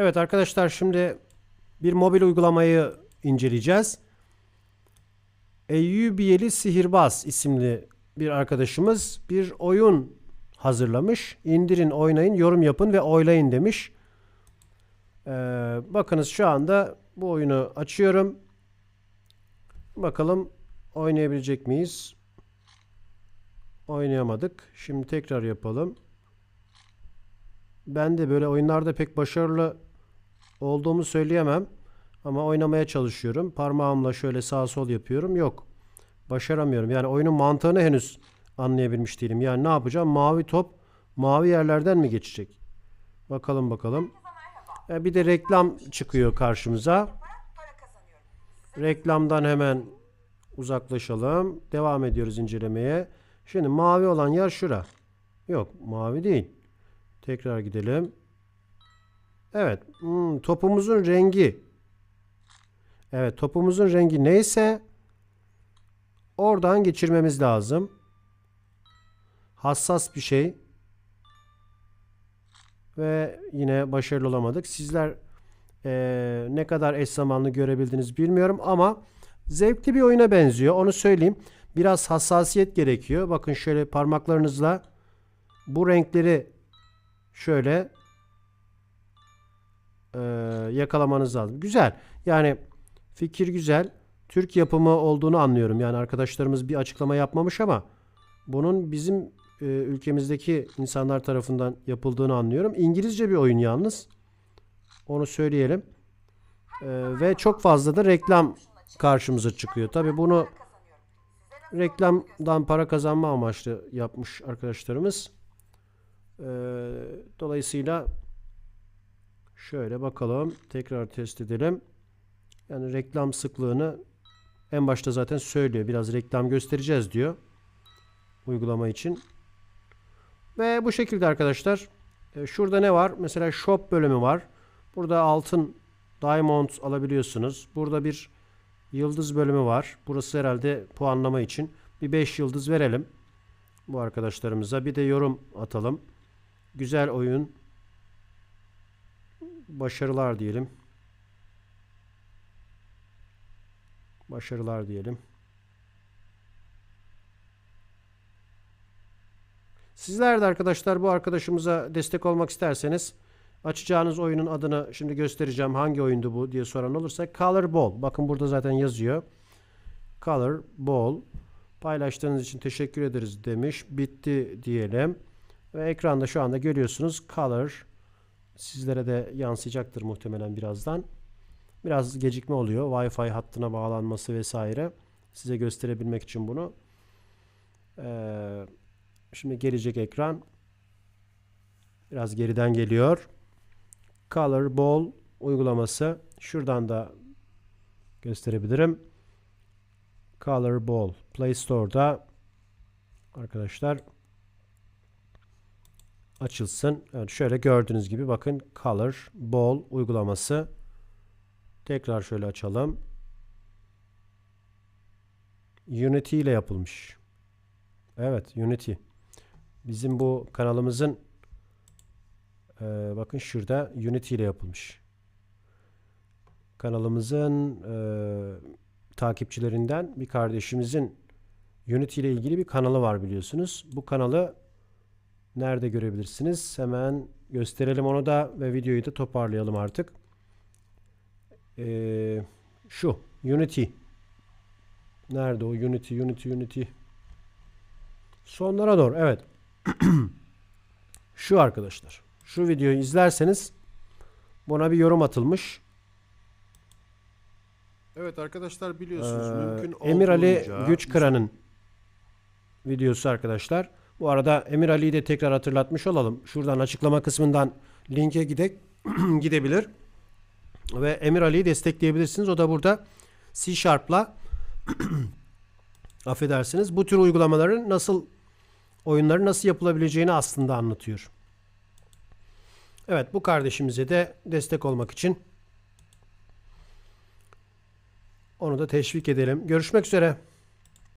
Evet arkadaşlar şimdi bir mobil uygulamayı inceleyeceğiz. Eyyubiyeli Sihirbaz isimli bir arkadaşımız bir oyun hazırlamış. İndirin, oynayın, yorum yapın ve oylayın demiş. Ee, bakınız şu anda bu oyunu açıyorum. Bakalım oynayabilecek miyiz? Oynayamadık. Şimdi tekrar yapalım. Ben de böyle oyunlarda pek başarılı olduğumu söyleyemem. Ama oynamaya çalışıyorum. Parmağımla şöyle sağ sol yapıyorum. Yok. Başaramıyorum. Yani oyunun mantığını henüz anlayabilmiş değilim. Yani ne yapacağım? Mavi top mavi yerlerden mi geçecek? Bakalım bakalım. E, bir de reklam çıkıyor karşımıza. Reklamdan hemen uzaklaşalım. Devam ediyoruz incelemeye. Şimdi mavi olan yer şura. Yok mavi değil. Tekrar gidelim. Evet. hmm, topumuzun rengi. Evet topumuzun rengi neyse oradan geçirmemiz lazım. Hassas bir şey. Ve yine başarılı olamadık. Sizler eee, ne kadar eş zamanlı görebildiniz bilmiyorum ama zevkli bir oyuna benziyor. Onu söyleyeyim. Biraz hassasiyet gerekiyor. Bakın şöyle parmaklarınızla bu renkleri şöyle eee, yakalamanız lazım. Güzel. Yani fikir güzel. Türk yapımı olduğunu anlıyorum. Yani arkadaşlarımız bir açıklama yapmamış ama bunun bizim e, ülkemizdeki insanlar tarafından yapıldığını anlıyorum. İngilizce bir oyun yalnız. Onu söyleyelim. E, ve çok fazla da reklam karşımıza çıkıyor. Tabii bunu reklamdan para kazanma amaçlı yapmış arkadaşlarımız. E, dolayısıyla şöyle bakalım. Tekrar test edelim. Yani reklam sıklığını en başta zaten söylüyor. Biraz reklam göstereceğiz diyor. Uygulama için. Ve bu şekilde arkadaşlar. E, Şurada ne var? Mesela shop bölümü var. Burada altın diamond alabiliyorsunuz. Burada bir yıldız bölümü var. Burası herhalde puanlama için. Bir 5 yıldız verelim. Bu arkadaşlarımıza. Bir de yorum atalım. Güzel oyun. Başarılar diyelim. Başarılar diyelim. Sizler de arkadaşlar bu arkadaşımıza destek olmak isterseniz açacağınız oyunun adını şimdi göstereceğim. Hangi oyundu bu diye soran olursa Color Ball. Bakın burada zaten yazıyor. Color Ball. Paylaştığınız için teşekkür ederiz demiş. Bitti diyelim. Ve ekranda şu anda görüyorsunuz Color. Sizlere de yansıyacaktır muhtemelen birazdan. Biraz gecikme oluyor. Wi-Fi hattına bağlanması vesaire. Size gösterebilmek için bunu. Ee, şimdi gelecek ekran. Biraz geriden geliyor. Color Ball uygulaması. Şuradan da gösterebilirim. Color Ball Play Store'da arkadaşlar açılsın. Evet, şöyle gördüğünüz gibi bakın Color Ball uygulaması. Tekrar şöyle açalım. Unity ile yapılmış. Evet Unity. Bizim bu kanalımızın e, bakın şurada Unity ile yapılmış. Kanalımızın e, takipçilerinden bir kardeşimizin Unity ile ilgili bir kanalı var biliyorsunuz. Bu kanalı nerede görebilirsiniz? Hemen gösterelim onu da ve videoyu da toparlayalım artık. Ee, şu Unity. Nerede o Unity Unity Unity? Sonlara doğru. Evet. şu arkadaşlar. Şu videoyu izlerseniz buna bir yorum atılmış. Evet arkadaşlar biliyorsunuz Ee, mümkün Emir Ali olduğunca Güç Kıran'ın videosu arkadaşlar. Bu arada Emir Ali'yi de tekrar hatırlatmış olalım. Şuradan açıklama kısmından linke gidek gidebilir. Ve Emir Ali'yi destekleyebilirsiniz. O da burada C Sharp'la affedersiniz bu tür uygulamaların nasıl oyunların nasıl yapılabileceğini aslında anlatıyor. Evet bu kardeşimize de destek olmak için onu da teşvik edelim. Görüşmek üzere.